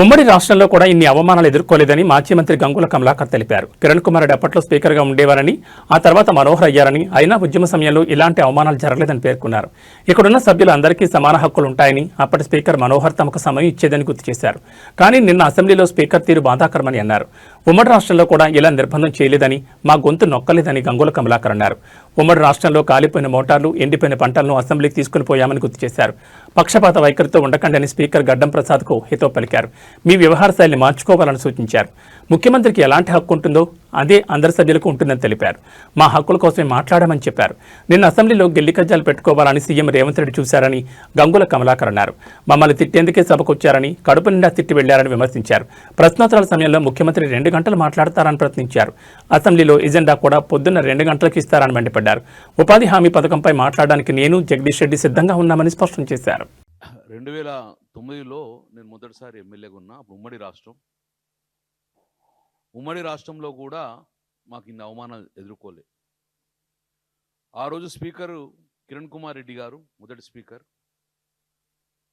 ఉమ్మడి రాష్ట్రంలో కూడా ఇన్ని అవమానాలు ఎదుర్కోలేదని మాజీ మంత్రి గంగుల కమలాకర్ తెలిపారు. కిరణ్ కుమార్ రెడ్డి అప్పట్లో స్పీకర్గా ఉండేవారని ఆ తర్వాత మనోహర్ అయ్యారని అయినా ఉద్యమ సమయంలో ఇలాంటి అవమానాలు జరగలేదని పేర్కొన్నారు. ఇక్కడున్న సభ్యులు అందరికీ సమాన హక్కులు ఉంటాయని అప్పటి స్పీకర్ మనోహర్ తమకు సమయం ఇచ్చేదని గుర్తు చేశారు. కానీ నిన్న అసెంబ్లీలో స్పీకర్ తీరు బాధాకరమని అన్నారు. ఉమ్మడి రాష్ట్రంలో కూడా ఇలా నిర్బంధం చేయలేదని మా గొంతు నొక్కలేదని గంగుల కమలాకర్ అన్నారు. ఉమ్మడి రాష్ట్రంలో కాలిపోయిన మోటార్లు ఎండిపోయిన పంటలను అసెంబ్లీకి తీసుకుని పోయామని గుర్తు చేశారు. పక్షపాత వైఖరితో ఉండకండని స్పీకర్ గడ్డం ప్రసాద్కు హితో పలికారు. మీ వ్యవహార శైలిని మార్చుకోవాలని సూచించారు. ముఖ్యమంత్రికి ఎలాంటి హక్కు ఉంటుందో అదే అందరి సభ్యులకు ఉంటుందని తెలిపారు. మా హక్కుల కోసమే మాట్లాడమని చెప్పారు. నిన్న అసెంబ్లీలో గెల్లి కజ్జాలు పెట్టుకోవాలని సీఎం రేవంత్ రెడ్డి చూశారని గంగుల కమలాకర్ అన్నారు. మమ్మల్ని తిట్టేందుకే సభకొచ్చారని కడుపు నిండా తిట్టి వెళ్ళారని విమర్శించారు. ప్రశ్నోత్తరాల సమయంలో ముఖ్యమంత్రి రెండు గంటలు మాట్లాడతారని ప్రశ్నించారు. అసెంబ్లీలో ఎజెండా కూడా పొద్దున్న రెండు గంటలకు ఇస్తారని మండిపడ్డారు. ఉపాధి హామీ పథకంపై మాట్లాడడానికి నేను జగదీష్ రెడ్డి సిద్ధంగా ఉన్నామని స్పష్టం చేశారు. రెండు వేల తొమ్మిదిలో నేను మొదటిసారి ఎమ్మెల్యేగా ఉన్నా అప్పుడు ఉమ్మడి రాష్ట్రం. ఉమ్మడి రాష్ట్రంలో కూడా మాకు ఇన్ని అవమానాలు ఎదుర్కోలే. ఆ రోజు స్పీకరు కిరణ్ కుమార్ రెడ్డి గారు మొదటి స్పీకర్.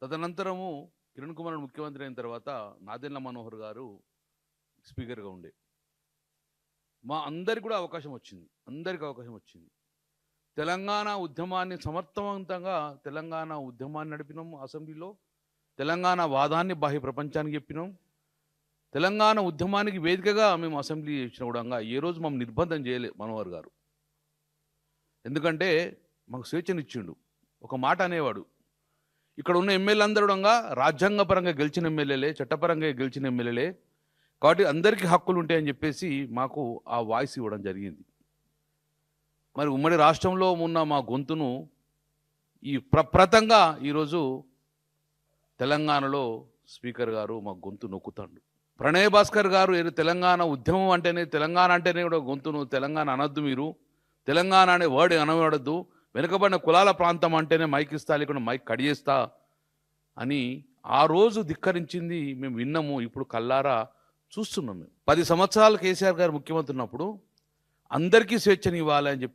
తదనంతరము కిరణ్ కుమార్ ముఖ్యమంత్రి అయిన తర్వాత నాదెండ్ల మనోహర్ గారు స్పీకర్గా ఉండే. మా అందరికి కూడా అవకాశం వచ్చింది. అందరికి అవకాశం వచ్చింది. తెలంగాణ ఉద్యమాన్ని సమర్థవంతంగా తెలంగాణ ఉద్యమాన్ని నడిపినాం అసెంబ్లీలో. తెలంగాణ వాదాన్ని బాహ్య ప్రపంచానికి చెప్పినాం. తెలంగాణ ఉద్యమానికి వేదికగా మేము అసెంబ్లీ ఇచ్చిన కూడా ఏ రోజు మమ్మల్ని నిర్బంధం చేయలే మనోహర్ గారు. ఎందుకంటే మాకు స్వేచ్ఛనిచ్చిండు. ఒక మాట అనేవాడు. ఇక్కడ ఉన్న ఎమ్మెల్యే అందరూ కూడా రాజ్యాంగపరంగా గెలిచిన ఎమ్మెల్యేలే చట్టపరంగా గెలిచిన ఎమ్మెల్యేలే. కాబట్టి అందరికీ హక్కులు ఉంటాయని చెప్పేసి మాకు ఆ వాయిస్ ఇవ్వడం జరిగింది. మరి ఉమ్మడి రాష్ట్రంలో ఉన్న మా గొంతును ఈ ప్రప్రతంగా ఈరోజు తెలంగాణలో స్పీకర్ గారు మా గొంతు నొక్కుతాడు. ప్రణయ్ భాస్కర్ గారు తెలంగాణ ఉద్యమం అంటేనే తెలంగాణ అంటేనే కూడా గొంతును తెలంగాణ అనొద్దు మీరు. తెలంగాణ అనే వర్డ్ అనవడద్దు వెనుకబడిన కులాల ప్రాంతం అంటేనే మైక్ ఇస్తా లేకుండా మైక్ కడియేస్తా అని ఆ రోజు ధిక్కరించింది మేము విన్నాము ఇప్పుడు కల్లారా చూస్తున్నాం మేము. పది సంవత్సరాలు కేసీఆర్ గారు ముఖ్యమంత్రి ఉన్నప్పుడు అందరికీ స్వేచ్ఛని ఇవ్వాలని చెప్పి